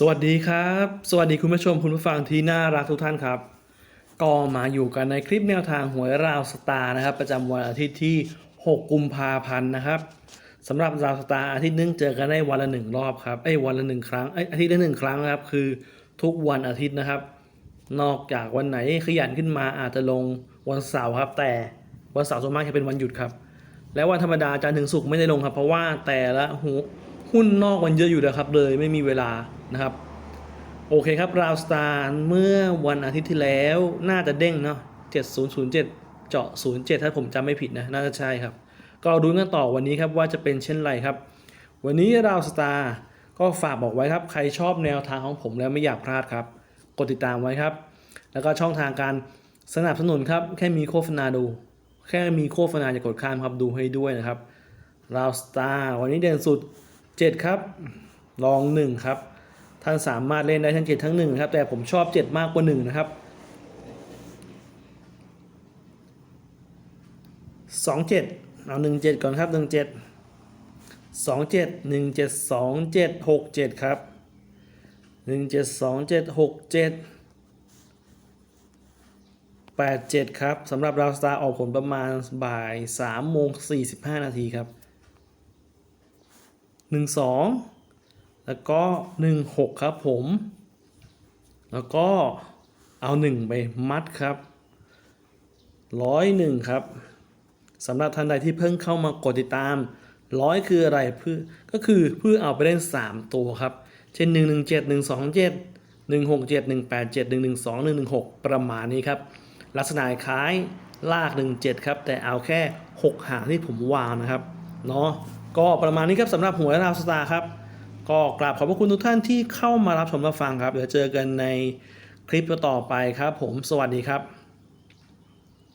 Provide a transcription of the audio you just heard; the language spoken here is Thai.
สวัสดีครับ สวัสดีคุณผู้ชมคุณผู้ฟังที่น่ารักทุกท่านครับ ก็มาอยู่กันในคลิปแนวทางหวยราวสตาร์นะครับ ประจำวันอาทิตย์ที่ 6 กุมภาพันธ์นะครับสำหรับราวสตาร์อาทิตย์นึงเจอกันได้วันละหนึ่งรอบครับเอ้วันละหนึ่งครั้งเอ้อาทิตย์ละหนึ่งครั้งนะครับ คือทุกวันอาทิตย์นะครับ นอกจากวันไหนขยันขึ้นมาอาจจะลงวันเสาร์ครับ แต่วันเสาร์ส่วนมากจะเป็นวันหยุดครับ และวันธรรมดาจันทร์ถึงศุกร์ไม่ได้ลงครับ เพราะว่าแต่ละ หุ้นนอกมันเยอะอยู่แล้วครับ เลยไม่มีเวลานะครับ โอเคครับราวสตาร์เมื่อวันอาทิตย์ที่แล้วน่าจะเด้งเนาะ7007 เจาะ 07 ถ้าผมจำไม่ผิดนะ น่าจะใช่ครับ ก็ดูกันต่อวันนี้ครับว่าจะเป็นเช่นไรครับ วันนี้ราวสตาร์ก็ฝากบอกไว้ครับ ใครชอบแนวทางของผมแล้วไม่อยากพลาดครับ กดติดตามไว้ครับ แล้วก็ช่องทางการสนับสนุนครับ แค่มีโฆษณาดู แค่มีโฆษณาจะกดข้ามครับดูให้ด้วยนะครับราวสตาร์วันนี้เด่นสุด 7 ครับ ลอง 1 ครับ ท่านสามารถเล่นได้ทั้ง 7 ทั้ง1ครับ แต่ผมชอบ 7 มากกว่า 1 นะครับ 2 7 เอา 1 7 ก่อนครับ 1 7 2 7 1 7 2 7 6 7 ครับ 1 7 2 7 6 7 8 7 ครับสำหรับราวสตาร์ออกผลประมาณบ่าย3โมง45 นาทีครับ 1 2 แล้วก็ 1 6 ครับผม แล้วก็เอา 1 ไปมัดครับร้อยหนึ่งครับสำหรับท่านใดที่เพิ่งเข้ามากดติดตามร้อยคืออะไรเพื่อก็คือเพื่อเอาไปเล่น 3 ตัวครับ เช่น 1 1 7 1 2 7 1 6 7 1 8 7 1 1 2 1 1 6 ประมาณนี้ครับ ลักษณะคล้ายลาก 1 7 ครับ แต่เอาแค่ 6 หางที่ผมวางนะครับ เนาะ ก็ประมาณนี้ครับสำหรับหัวยราวสตาร์ครับ ก็กราบขอบพระคุณทุกท่านที่เข้ามารับชมรับฟังครับ เดี๋ยวเจอกันในคลิปต่อไปครับ ผมสวัสดีครับ